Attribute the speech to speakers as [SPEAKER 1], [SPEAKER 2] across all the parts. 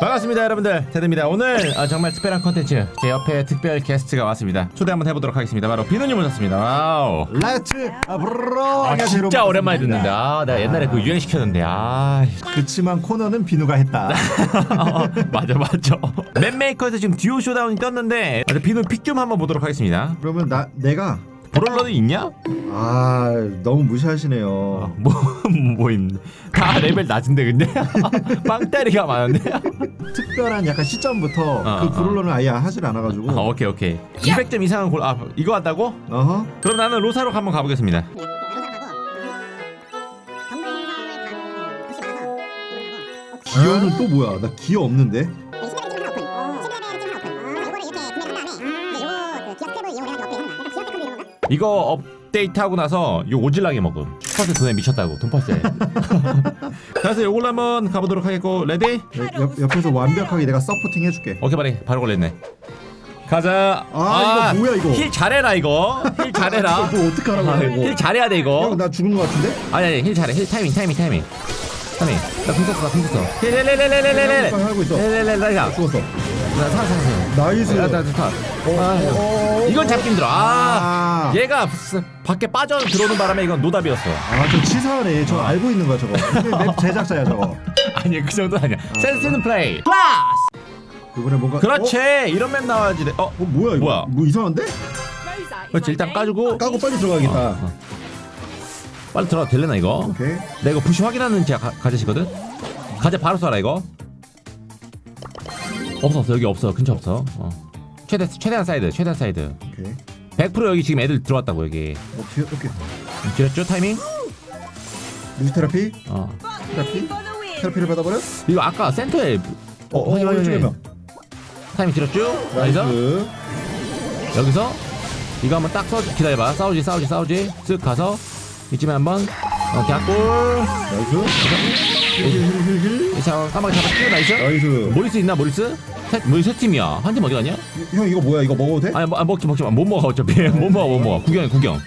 [SPEAKER 1] 반갑습니다 여러분들. 테드입니다. 오늘 아, 정말 특별한 컨텐츠 제 옆에 특별 게스트가 왔습니다. 초대 한번 해보도록 하겠습니다. 바로 비누님 오셨습니다. 와우.
[SPEAKER 2] 아, 브로
[SPEAKER 1] 아,
[SPEAKER 2] 안녕하세요,
[SPEAKER 1] 진짜. 오랜만에 듣는데 아 내가 옛날에 그 유행시켰는데 아
[SPEAKER 2] 그치만 코너는 비누가 했다.
[SPEAKER 1] 맞아 맞아. 맵메이커에서 지금 듀오 쇼다운이 떴는데 아, 비누 픽 좀 한번 보도록 하겠습니다.
[SPEAKER 2] 그러면 나 내가
[SPEAKER 1] 브롤러도 있냐?
[SPEAKER 2] 아 너무 무시하시네요.
[SPEAKER 1] 어, 뭐, 뭐임 다 레벨 낮은데 근데? 빵따리가 많은데?
[SPEAKER 2] 특별한 약간 시점부터
[SPEAKER 1] 어,
[SPEAKER 2] 그
[SPEAKER 1] 어.
[SPEAKER 2] 브롤러는 아예 하질 않아가지고.
[SPEAKER 1] 어, 오케이 오케이. 200점 이상은 골... 아 이거 한다고?
[SPEAKER 2] 어허.
[SPEAKER 1] 그럼 나는 로사로 한번 가보겠습니다.
[SPEAKER 2] 기어는 또 뭐야? 나 기어 없는데
[SPEAKER 1] 이거 업데이트하고 나서 요 오질라게 먹음 슈퍼세 돈에 미쳤다고 돈파세 그래서 요걸로 한번 가보도록 하겠고 레디?
[SPEAKER 2] 옆, 옆에서 완벽하게 내가 서포팅 해줄게
[SPEAKER 1] 오케이 바리 바로 걸렸네 가자
[SPEAKER 2] 아, 이거 뭐야, 이거?
[SPEAKER 1] 힐 잘해라 이거 힐 잘해라
[SPEAKER 2] 뭐 어떡하라고
[SPEAKER 1] 아,
[SPEAKER 2] 이거
[SPEAKER 1] 힐 잘해야 돼 이거
[SPEAKER 2] 형, 나 죽은 거 같은데?
[SPEAKER 1] 아니 아니 힐 잘해 힐 타이밍 타이밍 타이밍 타이밍 나 궁 썼어 나 궁 썼어 힐 힐 힐 힐 힐 힐힐
[SPEAKER 2] 하고 있어.
[SPEAKER 1] 힐 힐 힐 힐 힐
[SPEAKER 2] 죽었어
[SPEAKER 1] 나 살아 살아 살아
[SPEAKER 2] 나이스.
[SPEAKER 1] 나나나
[SPEAKER 2] 어,
[SPEAKER 1] 이건 잡기 힘들어. 아
[SPEAKER 2] 아,
[SPEAKER 1] 얘가 스- 밖에 빠져 들어오는 바람에 이건 노답이었어.
[SPEAKER 2] 아저 치사하네. 저 알고 있는 거야 저거. 이게 맵 제작자야 저거.
[SPEAKER 1] 아니 그 정도 아니야. 센스 있는 플레이. 클라스!
[SPEAKER 2] 이번에 뭔가
[SPEAKER 1] 그렇지. 이런 맵 나와야지. 돼. 어
[SPEAKER 2] 어, 어 뭐야 이거?
[SPEAKER 1] 뭐야?
[SPEAKER 2] 뭐 이상한데?
[SPEAKER 1] 그렇지 일단 까주고.
[SPEAKER 2] 까고 빨리 들어가겠다.
[SPEAKER 1] 어, 어. 빨리 들어가 될래나 이거?
[SPEAKER 2] 오케이.
[SPEAKER 1] 내가 이거 부시 확인하는 제 가 가, 가제시거든? 가제 바로 쏴라 이거 없어 없어. 여기 없어. 근처 없어. 어. 최대 최대한 사이드 최대한 사이드.
[SPEAKER 2] 오케이.
[SPEAKER 1] 100% 여기 지금 애들 들어왔다고 여기.
[SPEAKER 2] 오케이 오케이
[SPEAKER 1] 길었죠 타이밍?
[SPEAKER 2] 루시 테라피?
[SPEAKER 1] 어.
[SPEAKER 2] 테라피? 테라피를 받아버려?
[SPEAKER 1] 이거 아까 센터에
[SPEAKER 2] 어, 어,
[SPEAKER 1] 확인, 확인, 확인.
[SPEAKER 2] 명.
[SPEAKER 1] 타이밍 길었죠?
[SPEAKER 2] 나이스.
[SPEAKER 1] 여기서? 여기서 이거 한번 딱 써 기다려봐. 싸우지 싸우지 싸우지. 쓱 가서 이쯤에 한번. 어 갸골.
[SPEAKER 2] 나이스. 힐힐힐힐
[SPEAKER 1] 자 까마귀 잡았지 나이스.
[SPEAKER 2] 나이스.
[SPEAKER 1] 모리스 있나 모리스? 세, 모리스 세 팀이야? 한 팀 어디 갔냐?
[SPEAKER 2] 형 이거 뭐야? 이거 먹어도 돼?
[SPEAKER 1] 아니 뭐, 아, 먹지 먹지 마. 못 먹어 어차피. 못 먹어 못 먹어. 구경해 구경.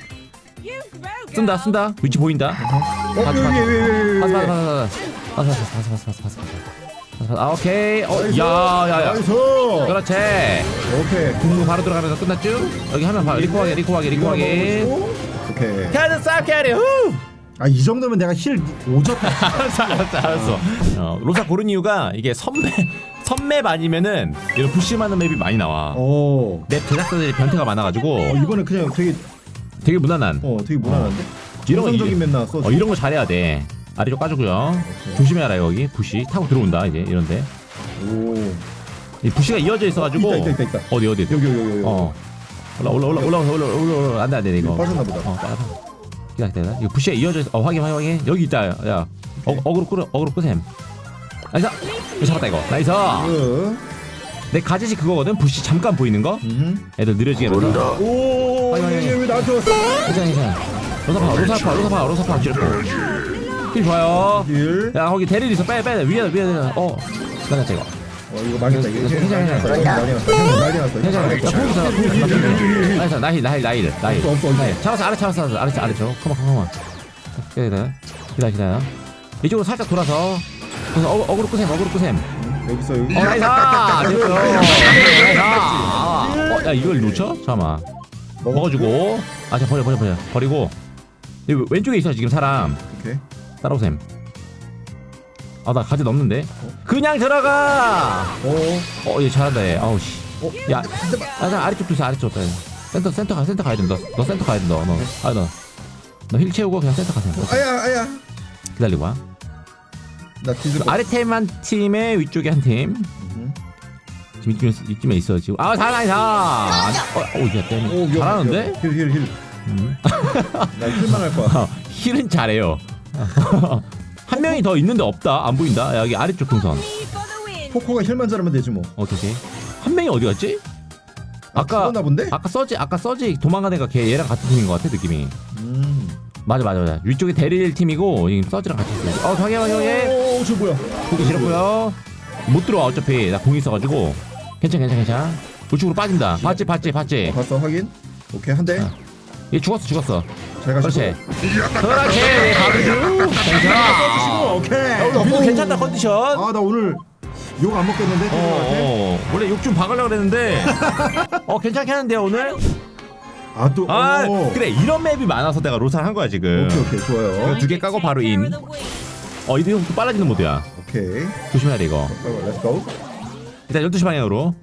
[SPEAKER 1] 쓴다 쓴다. 위치 보인다.
[SPEAKER 2] 어 여기
[SPEAKER 1] 맞아.
[SPEAKER 2] 여기 여기
[SPEAKER 1] 파스
[SPEAKER 2] 여기
[SPEAKER 1] 파스 파스 파스 파스 파스 파스 파스 파스 파스 파스 아 오케이. 어야야야.
[SPEAKER 2] 나이스.
[SPEAKER 1] 그렇지.
[SPEAKER 2] 오케이.
[SPEAKER 1] 국무 바로 들어가면서 끝났죠? 여기 하면 봐. 리코하게 리코하게 리코하게.
[SPEAKER 2] 오케이.
[SPEAKER 1] 캐드 싹 캐리 후!
[SPEAKER 2] 아 이 정도면 내가 힐 오졌다.
[SPEAKER 1] 알았어 알았어. 알았어. 어, 로사 고른 이유가 이게 선맵 선맵 아니면은 이런 부심하는 맵이 많이 나와.
[SPEAKER 2] 오.
[SPEAKER 1] 맵 제작자들이 변태가 많아가지고.
[SPEAKER 2] 어, 이번에 그냥 되게
[SPEAKER 1] 되게 무난한.
[SPEAKER 2] 어 되게 무난한데?
[SPEAKER 1] 이런 거
[SPEAKER 2] 정상적인
[SPEAKER 1] 이-
[SPEAKER 2] 맨 나왔어
[SPEAKER 1] 어, 이런 거 잘해야 돼. 아래쪽 까주고요. 조심해라 여기. 부시. 타고 들어온다 이제 이런데.
[SPEAKER 2] 오.
[SPEAKER 1] 이 부시가 이어져 있어가지고.
[SPEAKER 2] 있다, 있다, 있다, 있다.
[SPEAKER 1] 어디 어디
[SPEAKER 2] 여기 여기 여기 여기.
[SPEAKER 1] 어. 올라 올라 올라 올라 올라 올라 올라. 안돼 안돼 이거.
[SPEAKER 2] 빠졌나 보다.
[SPEAKER 1] 어 빠져. 기다려 기다려 이거 부시가 이어져 있어. 어 확인 확인 확인. 여기 있다. 야. 어, 어그로 끌어 어그로 끄셈 나이스. 이거 잡았다 이거. 나이스. 그내 가짓이 그거거든? 부시 잠깐 보이는 거?
[SPEAKER 2] 음.
[SPEAKER 1] 애들 느려지게 하면서
[SPEAKER 2] 오
[SPEAKER 1] 아니, 아니, 아니.
[SPEAKER 2] 왜 나한테 왔어.
[SPEAKER 1] 괜찮아 괜찮아. 로사파 로사파 로사파 로사파 힐 좋아요.
[SPEAKER 2] 힐.
[SPEAKER 1] 야 거기 대릴 있어. 빼 빼. 위에 위에 어. 끝났다 이거.
[SPEAKER 2] 어 이거 망했다. 이거
[SPEAKER 1] 괜찮아,
[SPEAKER 2] 난리
[SPEAKER 1] 괜찮아.
[SPEAKER 2] 났어 형 난리 났어
[SPEAKER 1] 괜찮아. 야 보기잖아 보기 나이스. 나힐 나힐 나힐 나힐.
[SPEAKER 2] 없어, 없어, 없어.
[SPEAKER 1] 나힐. 잡았어 아래 잡았어 아래 아래쪽. 컴온 컴온 기다려. 기다려 기다려. 이쪽으로 살짝 돌아서 어, 어그로 끄셈 어그로 끄셈.
[SPEAKER 2] 여기 있어 여기.
[SPEAKER 1] 어 나이스. 됐어. 나이스. 어야 이걸 놓쳐? 잠깐만. 먹어주고. 아자 버려 버려 버려. 버리고. 여기 왼쪽에 있어 지금 사람.
[SPEAKER 2] 오케이.
[SPEAKER 1] 따라오셈. 아나 가지 넘는데. 그냥 들어가!
[SPEAKER 2] 오
[SPEAKER 1] 어얘 잘한다 얘. 아우 씨.
[SPEAKER 2] 어?
[SPEAKER 1] 야, 아, 나 아래쪽 두세 아래쪽 가 센터 센터 가 센터 가야 된다. 너 센터 가야 된다. 너. 아 너. 너힐 채우고 그냥 센터 가세요.
[SPEAKER 2] 아야 아야.
[SPEAKER 1] 기다리고 와.
[SPEAKER 2] 나 뒤집어
[SPEAKER 1] 아래 팀 한 팀에 위쪽에 한 팀.
[SPEAKER 2] 음.
[SPEAKER 1] 지금 이쯤에 이쯤에 있어 지금. 아 잘하네 잘. 어, 오, 야, 땜.
[SPEAKER 2] 오,
[SPEAKER 1] 잘하는데?
[SPEAKER 2] 힐힐힐
[SPEAKER 1] 음.
[SPEAKER 2] 나 힐만 할 거야
[SPEAKER 1] 어, 힐은 잘해요. 한 명이 더 있는데 없다. 안 보인다. 야, 여기 아래쪽 동선.
[SPEAKER 2] 포코가 힐만 잘하면 되지 뭐
[SPEAKER 1] 오케이 오케이. 한 명이 어디 갔지? 아까
[SPEAKER 2] 죽었나 본데?
[SPEAKER 1] 아까 서지 아까 서지 도망간 애가 걔 얘랑 같은 팀인 것 같아 느낌이.
[SPEAKER 2] 음.
[SPEAKER 1] 맞아 맞아 맞아 위쪽에 대릴 팀이고 이 서지랑 같이 있어 어 확인 확인
[SPEAKER 2] 오저 뭐야?
[SPEAKER 1] 보기 싫었고요. 못 들어와 어차피. 나 공 있어가지고. 괜찮아 괜찮아 괜찮아. 우측으로 빠진다. 봤지 봤지 봤지?
[SPEAKER 2] 어, 봤어 확인. 오케이 한대.
[SPEAKER 1] 아. 얘 죽었어 죽었어.
[SPEAKER 2] 가시고.
[SPEAKER 1] 그렇지. 그렇지. 가르주 괜찮아.
[SPEAKER 2] 오케이.
[SPEAKER 1] 어, 괜찮다 컨디션.
[SPEAKER 2] 아나 오늘 욕 안 먹겠는데?
[SPEAKER 1] 어,
[SPEAKER 2] 어,
[SPEAKER 1] 어. 원래 욕 좀 박으려고 그랬는데. 어 괜찮게 하는데요 오늘?
[SPEAKER 2] 아또
[SPEAKER 1] 아
[SPEAKER 2] 어.
[SPEAKER 1] 그래 이런 맵이 많아서 내가 로살 한 거야 지금.
[SPEAKER 2] 오케이 오케이. 좋아요.
[SPEAKER 1] 두 개 까고 바로 인. 어 이거 또 빨라지는 모드야.
[SPEAKER 2] 오케이.
[SPEAKER 1] 조심해야 돼 이거.
[SPEAKER 2] 어, 렛츠고.
[SPEAKER 1] 일단 12시 방향으로.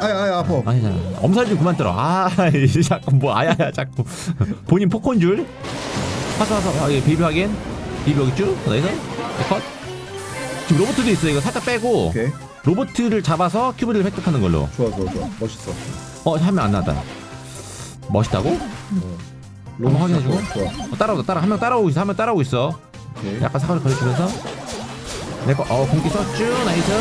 [SPEAKER 2] 아야 아야 아파.
[SPEAKER 1] 아니 잖아. 엄살 좀 그만 떨어. 아 이 자꾸 뭐 아야야 자꾸. 본인 포콘 줄? 파서 파서 아, 예, 비비 확인. 비비 여기 쭉. 나이스 컷. 지금 로보트도 있어. 이거 살짝 빼고
[SPEAKER 2] 오케이.
[SPEAKER 1] 로보트를 잡아서 큐브를 획득하는 걸로.
[SPEAKER 2] 좋아 좋아 좋아. 멋있어.
[SPEAKER 1] 어 하면 안 나다. 멋있다고?
[SPEAKER 2] 로봇
[SPEAKER 1] 확인해주고.
[SPEAKER 2] 좋아.
[SPEAKER 1] 어, 따라오다 따라. 한 명 따라오고 있어 한 명 따라오고 있어
[SPEAKER 2] 오케이.
[SPEAKER 1] 약간 사거리 걸쳐주면서 내거 어 공기 썼쥬 나이스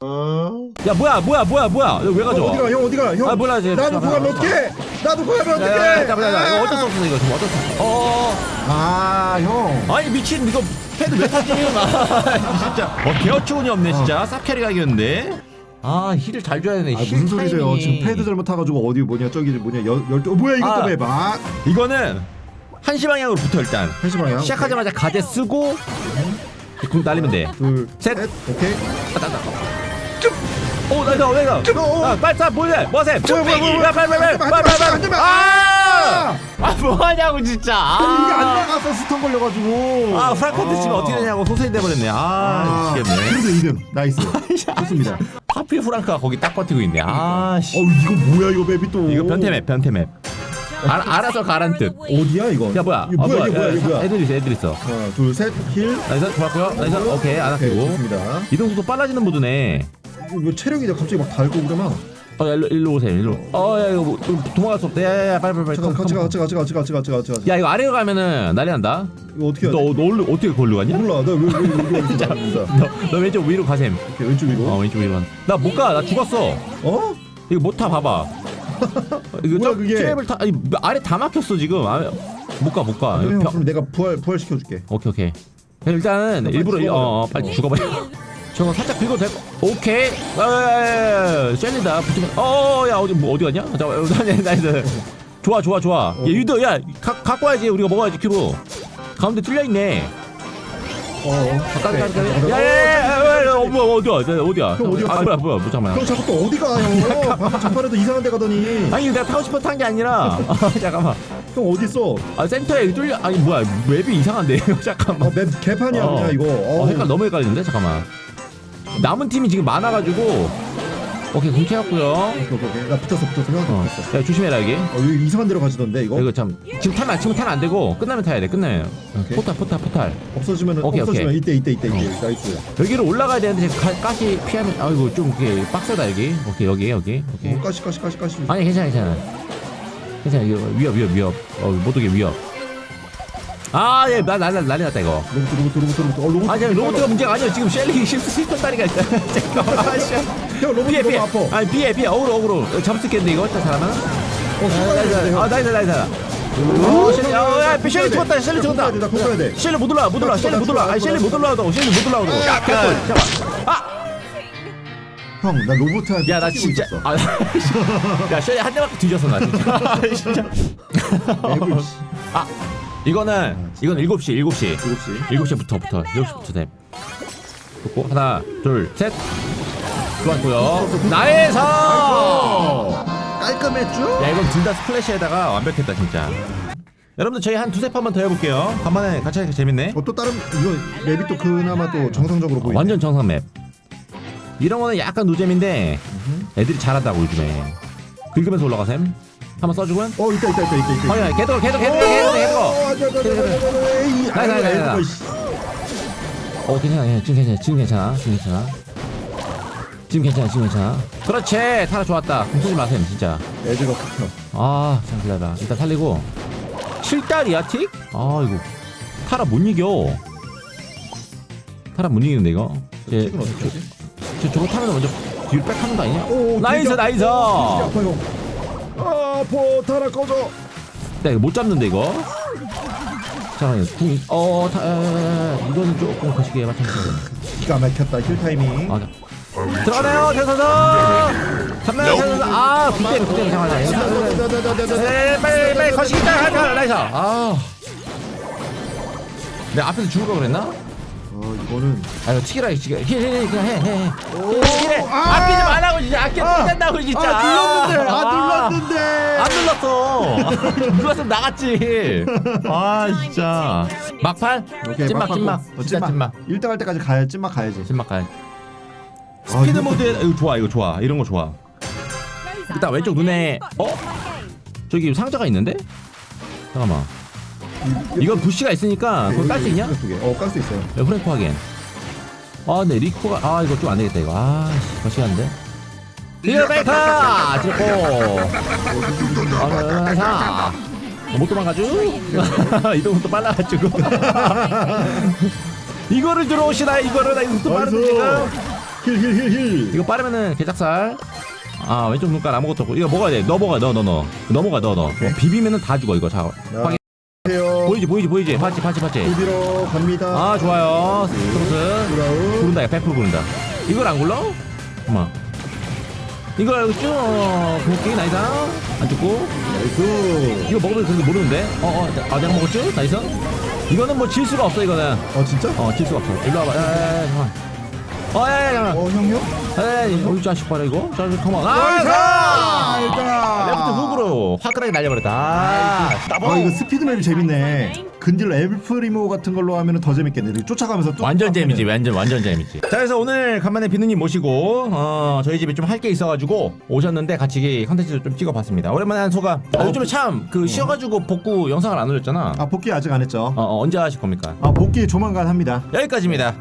[SPEAKER 2] 어.
[SPEAKER 1] 야 뭐야 뭐야 뭐야 뭐야 왜 가져와
[SPEAKER 2] 어디가 형 어디가 형.
[SPEAKER 1] 아, 몰라, 이제
[SPEAKER 2] 나도
[SPEAKER 1] 잠깐만.
[SPEAKER 2] 구하면 어떡해? 나도 구하면 어떡해?
[SPEAKER 1] 야야야 이거 어쩔 수 없어 이거 지금 어쩔 수 없어 어어어
[SPEAKER 2] 아 형.
[SPEAKER 1] 아니 미친 이거 패드 왜 타지 아 진짜 어 개어치곤이 없네 진짜 쌉캐리 가겠는데 아 힐을 잘 줘야 되네
[SPEAKER 2] 아
[SPEAKER 1] 힐
[SPEAKER 2] 무슨 소리세요?
[SPEAKER 1] 타이밍이.
[SPEAKER 2] 지금 패드 잘못 타가지고 어디 뭐냐 저기 뭐냐 열 열두 어, 뭐야 이것도
[SPEAKER 1] 아.
[SPEAKER 2] 왜 봐?
[SPEAKER 1] 이거는 한시 방향으로 붙어 일단
[SPEAKER 2] 한시 방향.
[SPEAKER 1] 시작하자마자 가제 쓰고 공 날리면 돼
[SPEAKER 2] 둘,
[SPEAKER 1] 셋.
[SPEAKER 2] 셋. 오케이.
[SPEAKER 1] 오, 나이다, 나이다. 아, 빨리 쏴, 뭐해, 뭐해.
[SPEAKER 2] 뭐야, 뭐야, 뭐야.
[SPEAKER 1] 빨리, 빨리, 빨리, 빨리, 빨리, 빨리, 아! 아, 뭐하냐고 진짜.
[SPEAKER 2] 이게 안
[SPEAKER 1] 아,
[SPEAKER 2] 나가서 스턴 걸려가지고.
[SPEAKER 1] 아, 프랑컨트 치면 어떻게 되냐고 소세지 돼버렸네. 아, 미치겠네.
[SPEAKER 2] 그래서 2등. 나이스. 좋습니다.
[SPEAKER 1] 하필 프랑크가 거기 딱 버티고 있네. 아, 씨.
[SPEAKER 2] 어 이거 뭐야 이거 맵이 또.
[SPEAKER 1] 이거 변태맵, 변태맵. 알, 알아서 가란 뜻.
[SPEAKER 2] 어디야 이거?
[SPEAKER 1] 야, 뭐야?
[SPEAKER 2] 이거
[SPEAKER 1] 아,
[SPEAKER 2] 뭐야 이거 뭐야
[SPEAKER 1] 야,
[SPEAKER 2] 이거 뭐야?
[SPEAKER 1] 애들 있어, 애들 있어.
[SPEAKER 2] 하나, 둘, 셋, 힐.
[SPEAKER 1] 나이스, 좋았고요. 나이스, 오케이, 안
[SPEAKER 2] 오케이,
[SPEAKER 1] 아끼고.
[SPEAKER 2] 좋습니다.
[SPEAKER 1] 이동 속도 빨라지는 모드네.
[SPEAKER 2] 이거 뭐 체력이 갑자기 막 달고 그러면.
[SPEAKER 1] 어, 야, 일로, 일로 오세요, 일로. 어, 야, 이거 뭐, 좀 도망갈 수 없다. 야, 야, 야, 빨리, 빨리, 빨리.
[SPEAKER 2] 잠깐
[SPEAKER 1] 컴,
[SPEAKER 2] 같이 가,
[SPEAKER 1] 컴,
[SPEAKER 2] 같이 가, 같이 가, 같이 가, 같이 가, 같이 가, 같이 가.
[SPEAKER 1] 컴. 야, 이거 아래로 가면은 난리 난다.
[SPEAKER 2] 이거 어떻게 해야
[SPEAKER 1] 너,
[SPEAKER 2] 돼?
[SPEAKER 1] 너 올려- 어떻게 걸로 갔냐?
[SPEAKER 2] 몰라. 나왜왜 여기 여기 있어?
[SPEAKER 1] 너, 너 왼쪽 위로 가셈.
[SPEAKER 2] 오케이 왼쪽 위로.
[SPEAKER 1] 어, 왼쪽 위로. 나못 가. 나 죽었어.
[SPEAKER 2] 어?
[SPEAKER 1] 이거 못 타, 봐봐. 이거
[SPEAKER 2] 뭐야,
[SPEAKER 1] 저
[SPEAKER 2] 그게?
[SPEAKER 1] 트랩을 타. 아니, 아래 다 막혔어, 지금. 아, 못 가, 못 가.
[SPEAKER 2] 그럼 내가 부활 부활 시켜줄게.
[SPEAKER 1] 오케이, 오케이. 일단은
[SPEAKER 2] 빨리
[SPEAKER 1] 일부러, 일-.
[SPEAKER 2] 어,
[SPEAKER 1] 어, 빨리 죽어버려. 저거 살짝 긁어도 될 거. 오케이. 아, 셀린다. 붙으면. 어, 야, 어디, 뭐, 어디 갔냐? 잠깐만, 나이스, 나이스. 좋아, 좋아, 좋아.
[SPEAKER 2] 어.
[SPEAKER 1] 얘 유도, 야, 가, 갖고 와야지. 우리가 먹어야지, 큐로. 가운데 뚫려있네.
[SPEAKER 2] 어. 어.
[SPEAKER 1] 가까이. 가까이.
[SPEAKER 2] 어,
[SPEAKER 1] 야, 야, 야, 야, 야, 어, 뭐야, 어디야? 나 어디야?
[SPEAKER 2] 형, 어디야?
[SPEAKER 1] 아, 뭐야, 뭐야, 뭐, 잠깐만.
[SPEAKER 2] 형 자꾸 또 어디 가 형? 방금 전판에도 이상한 데 가더니.
[SPEAKER 1] 아니 내가 타고 탄게 아니라 아, 잠깐만
[SPEAKER 2] 형 어디 있어?
[SPEAKER 1] 아 센터에 뚫려 아니 뭐야 맵이 이상한데 잠깐만
[SPEAKER 2] 어 맵 개판이야
[SPEAKER 1] 어.
[SPEAKER 2] 그냥 이거.
[SPEAKER 1] 어,
[SPEAKER 2] 어,
[SPEAKER 1] 헷갈 너무 헷갈리는데 잠깐만 남은 팀이 지금 많아가지고 오케이 공채했고요
[SPEAKER 2] 오케이 오케이 오케이. 나 붙었어 붙었어 형
[SPEAKER 1] 어.
[SPEAKER 2] 붙었어.
[SPEAKER 1] 야 조심해라 이게
[SPEAKER 2] 어 여기 이상한 데로 가지던데 이거.
[SPEAKER 1] 이거 참 지금 타면 지금 타면 안 되고 끝나면 타야 돼 끝나면
[SPEAKER 2] 오케이.
[SPEAKER 1] 포탈 포탈 포탈
[SPEAKER 2] 없어지면은
[SPEAKER 1] 오케이,
[SPEAKER 2] 없어지면
[SPEAKER 1] 오케이.
[SPEAKER 2] 이때 이때 이때 이때
[SPEAKER 1] 어.
[SPEAKER 2] 나이스.
[SPEAKER 1] 여기로 올라가야 되는데 지금 가, 가시 피하면 아이고 좀 이게 빡세다 여기 오케이 여기 여기 오케이
[SPEAKER 2] 어, 까시 까시 까시 까시.
[SPEAKER 1] 아니 괜찮아 괜찮아 괜찮아 이거 위협 위협 위협 어못 오게 위협 아 예나 난리 난리 났다 이거.
[SPEAKER 2] 로봇 로봇 로봇 로봇. 어 로봇.
[SPEAKER 1] 아니 아니, 로봇가 문제가 아니야 지금 실수 실수 다리가 있다. 잠깐만. 아, 씨.
[SPEAKER 2] 형 로봇
[SPEAKER 1] 피해.
[SPEAKER 2] 너무
[SPEAKER 1] 피해
[SPEAKER 2] 아파.
[SPEAKER 1] 아니 피해 피해. 어그로 어그로. 잡을 수 있겠는데 이거? 자 사람은
[SPEAKER 2] 어 순간이동인데 형.
[SPEAKER 1] 아 나이스 나이스.
[SPEAKER 2] 어,
[SPEAKER 1] 오 셀리. 야 셀리 죽었다. 셀리 죽었다.
[SPEAKER 2] 나 돼.
[SPEAKER 1] 셀리 못 올라 못 올라 셀리 못 올라 아니 셀리 못 올라오고 셀리 못 올라오고
[SPEAKER 2] 야,
[SPEAKER 1] 잠깐 아야나
[SPEAKER 2] 형, 나 로봇한테
[SPEAKER 1] 진짜.
[SPEAKER 2] 있었어.
[SPEAKER 1] 아야 셀리 한 대밖에 뒤졌어 나 진짜. 진짜.
[SPEAKER 2] 에이구, 씨.
[SPEAKER 1] 아 이거는 이건 7시 7시.
[SPEAKER 2] 그렇지.
[SPEAKER 1] 7시부터 부터 7시부터 돼. 좋고 하나 둘셋. 좋았고요. 나에서
[SPEAKER 2] 어, 깔끔했죠?
[SPEAKER 1] 야 이건 둘 다 스플래시에다가 완벽했다 진짜. 여러분들 저희 한 두세 판만 더 해볼게요. 간만에 같이 하니까 재밌네.
[SPEAKER 2] 어, 또 다른 이거 맵이 또 그나마 또 정상적으로 보이네.
[SPEAKER 1] 완전 정상 맵. 이런 거는 약간 노잼인데 애들이 잘한다고 요즘에. 긁으면서 올라가셈 한번 써주면
[SPEAKER 2] 어, 있다 있다 있다 있다 있다.
[SPEAKER 1] 계속 계속 계속 계속 계속
[SPEAKER 2] 계속.
[SPEAKER 1] 나이, 나이, 나이, 나이. 어 괜찮아 괜찮아 지금 괜찮아 지금 괜찮아 지금 괜찮아 지금 괜찮아 지금 괜찮아 그렇지 타라 좋았다 공 쏘지 마셈 진짜
[SPEAKER 2] 애들가 붙어.
[SPEAKER 1] 아 잠깐 기다려봐 일단 살리고 7달이야 틱? 아 이거 타라 못 이겨 타라 못 이기는데 이거 예,
[SPEAKER 2] 어떻게 하지?
[SPEAKER 1] 저, 저거 타면 먼저 뒤로 백 하는 거 아니냐?
[SPEAKER 2] 오,
[SPEAKER 1] 나이스 나이스
[SPEAKER 2] 진짜 아파요. 아, 포타라 꺼져.
[SPEAKER 1] 나 이거 못 잡는데 이거? 잠깐만요. 궁 어, 타, 에, 에, 에, 이거는 조금 거시기에 맞춰주세요
[SPEAKER 2] 기가 막혔다 힐 타이밍.
[SPEAKER 1] 아, 자. 들어가네요 대선서 잡나요 대선서 아 그때 그때 잠깐만 이거 네, 빨리 빨리 거시기 딱 하자. 나이스. 아. 내가 앞에서 죽을 거 그랬나?
[SPEAKER 2] 어 이거는.
[SPEAKER 1] 아 이거 치기라 치기라. 힐힐 그냥 해해.
[SPEAKER 2] 오,
[SPEAKER 1] 힐해.
[SPEAKER 2] 아!
[SPEAKER 1] 아끼지 말라고 진짜. 아껴
[SPEAKER 2] 아!
[SPEAKER 1] 뜯는다고 진짜.
[SPEAKER 2] 아 눌렀는데 아
[SPEAKER 1] 아,
[SPEAKER 2] 눌렀는데.
[SPEAKER 1] 안 눌렀어. 눌렀으면 나갔지. 아 진짜. 막판?
[SPEAKER 2] 오케이,
[SPEAKER 1] 찐막
[SPEAKER 2] 막
[SPEAKER 1] 찐막.
[SPEAKER 2] 어,
[SPEAKER 1] 진짜 찐막.
[SPEAKER 2] 1등 할 때까지 가야 찐막 가야지.
[SPEAKER 1] 찐막 가야 스피드
[SPEAKER 2] 이거-
[SPEAKER 1] 모드에 이거 좋아 이거 좋아. 이런 거 좋아.
[SPEAKER 3] 일단 왼쪽 눈에 어?
[SPEAKER 1] 저기 상자가 있는데? 잠깐만. 이건 부시가 있으니까 그걸 깔수 있냐?
[SPEAKER 2] 어깔 수 있어요.
[SPEAKER 1] 야, 프랭크 하겐. 아, 근데 리코가 아 이거 좀 안 되겠다 이거. 아, 씨, 시간인데. 리얼베이카 찍고. 아, 사. 못 도망가죠? 이동도 빨라가지고. 이거를 들어오시나 이거를 나 이거 또 빠른데 지금.
[SPEAKER 2] 힐힐힐힐
[SPEAKER 1] 이거 빠르면은 개작살. 아 왼쪽 눈깔 아무것도 없고 이거 먹어야 돼. 너 먹어 너너 너. 넘어가 너 너.
[SPEAKER 2] 오케이.
[SPEAKER 1] 비비면은 다 죽어 이거. 자 확인. 보이지 보이지 보이지. 파치 파치 파치.
[SPEAKER 2] 비비러 갑니다
[SPEAKER 1] 아 좋아요. 스트로스.
[SPEAKER 2] 브라운
[SPEAKER 1] 부른다 야100% 부른다 이걸 안 굴러? 엄마 이걸 쭉 굴기 나이스 안 죽고?
[SPEAKER 2] 나이스.
[SPEAKER 1] 이거 먹으면 그래도 모르는데? 어어 아 내가 먹었죠? 나이스. 이거는 뭐 질 수가 없어 이거는.
[SPEAKER 2] 어 진짜?
[SPEAKER 1] 어질 수가 없어. 일로 와봐. 야야야 잠깐 어야야 잠깐
[SPEAKER 2] 어 형요?
[SPEAKER 1] 에이 어이 자식 봐라 이거? 자 컴온
[SPEAKER 2] 나이스!
[SPEAKER 1] 아
[SPEAKER 2] 나이스!
[SPEAKER 1] 레프트 훅으로 화끈하게 날려버렸다. 아
[SPEAKER 2] 아 이거 스피드맵이 재밌네. 근딜로 엘프리모 같은 걸로 하면 더 재밌겠네. 이렇게 쫓아가면서 또
[SPEAKER 1] 완전 재미지 완전 완전 재미지. 자 그래서 오늘 간만에 비누님 모시고 어 저희 집에 좀 할 게 있어가지고 오셨는데 같이 컨텐츠를 좀 찍어봤습니다. 오랜만에 한 소감. 아, 요즘에 참 그 쉬어가지고 복구 영상을 안 올렸잖아.
[SPEAKER 2] 아 복귀 아직 안 했죠.
[SPEAKER 1] 어, 어, 언제 하실 겁니까?
[SPEAKER 2] 아 복귀 조만간 합니다.
[SPEAKER 1] 여기까지입니다